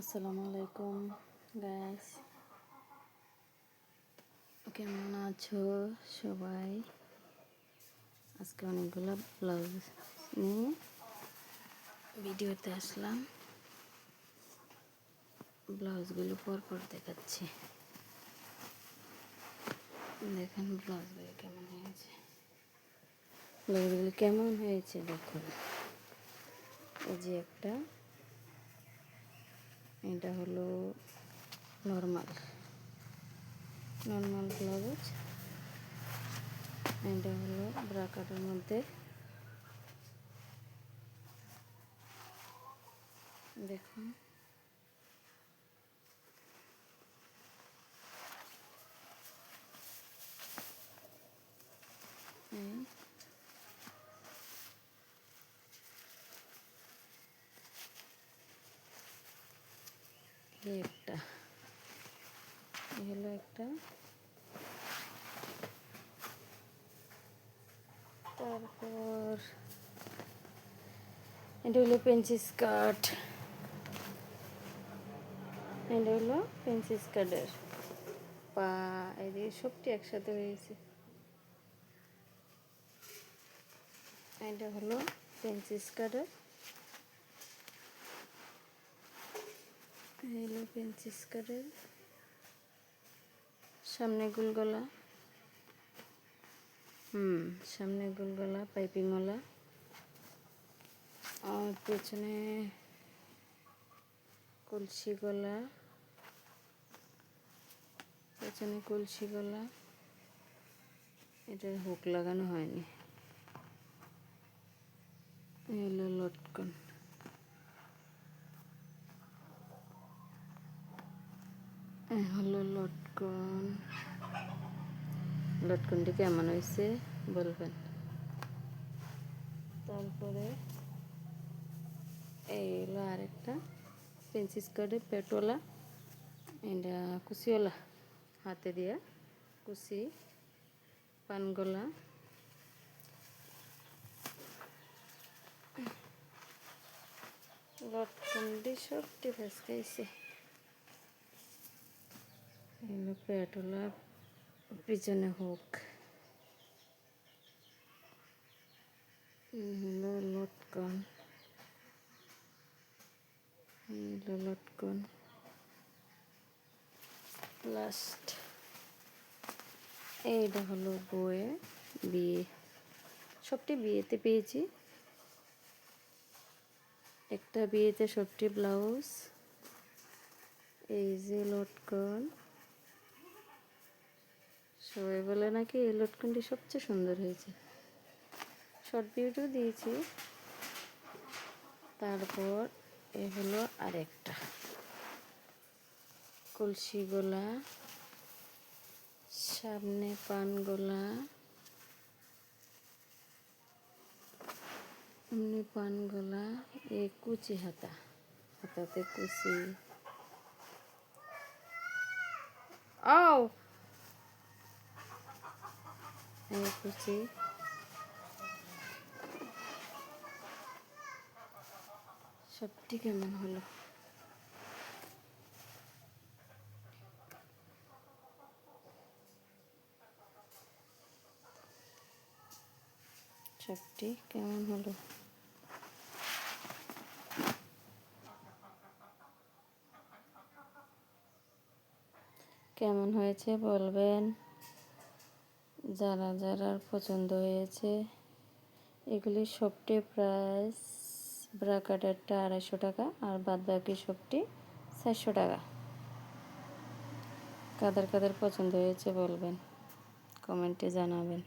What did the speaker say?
আসসালামু আলাইকুম গাইস কেমন আছো সবাই? আজকে অনেকগুলো ব্লাউজ নিয়ে ভিডিওতে আসলাম। ব্লাউজগুলো পরপর দেখাচ্ছি। দেখেন ব্লাউজগুলো কেমন হয়েছে। ব্লাউজগুলো কেমন হয়েছে দেখুন। এই যে একটা এটা হলো নর্মাল নর্মাল ব্লাউজ এটা হলো ব্রাকাটের মধ্যে। দেখুন এই এই একটা হলো একটা। তারপর এটা হলো পেন্সি স্কার্ট। এটা হলো পেন্সি স্কার্টের পা এদিকে সবটি একসাথে হয়েছে। এটা হলো পেন্সি স্কার্টের হলো পেন্সি স্কার্টের সামনে গুলগলা। হুম, সামনে গোলগলা পাইপিংওয়ালা আর পেছনে কলসি গলা। পেছনে কলসি গলা। এটা হুক লাগানো হয়নি। এই হলো লটকন এই হলো লটকন লটকনটি কেমন হয়েছে বলবেন? তারপরে এই হলো আরেকটা পেন্সিল স্কার্টে পেটওয়ালা এটা কুচিওয়ালা হাতে দিয়া কুচি পানগলা। লটকনটি সবটি ফেস খাইছে এগুলো পেটওয়ালা পিছনে হোক। লটকন। লটকন। লাস্ট এইটা হলো বয়ে বিয়ে। সবটি বিয়েতে পেয়েছি। একটা বিয়েতে সবটি ব্লাউজ। এই যে লটকন। সবাই বলে নাকি এই লটকনটি সবচেয়ে সুন্দর হয়েছে। শর্ট ভিডিও দিয়েছি। তারপর এ হলো আরেকটা। কলসি গোলা, সামনে পান গোলা এমনি পান গোলা, এ কুচি হাতা, হাতাতে কুচি। আও! কুচি সবটি কেমন হলো? সবটি কেমন হলো? কেমন হয়েছে বলবেন? যারা যারা পছন্দ হয়েছে, এগুলি সবটি প্রাইস ব্রাকাটারটা আড়াইশো টাকা আর বাদ বাকি সবটি চারশো টাকা। কাদের কাদের পছন্দ হয়েছে বলবেন, কমেন্টে জানাবেন।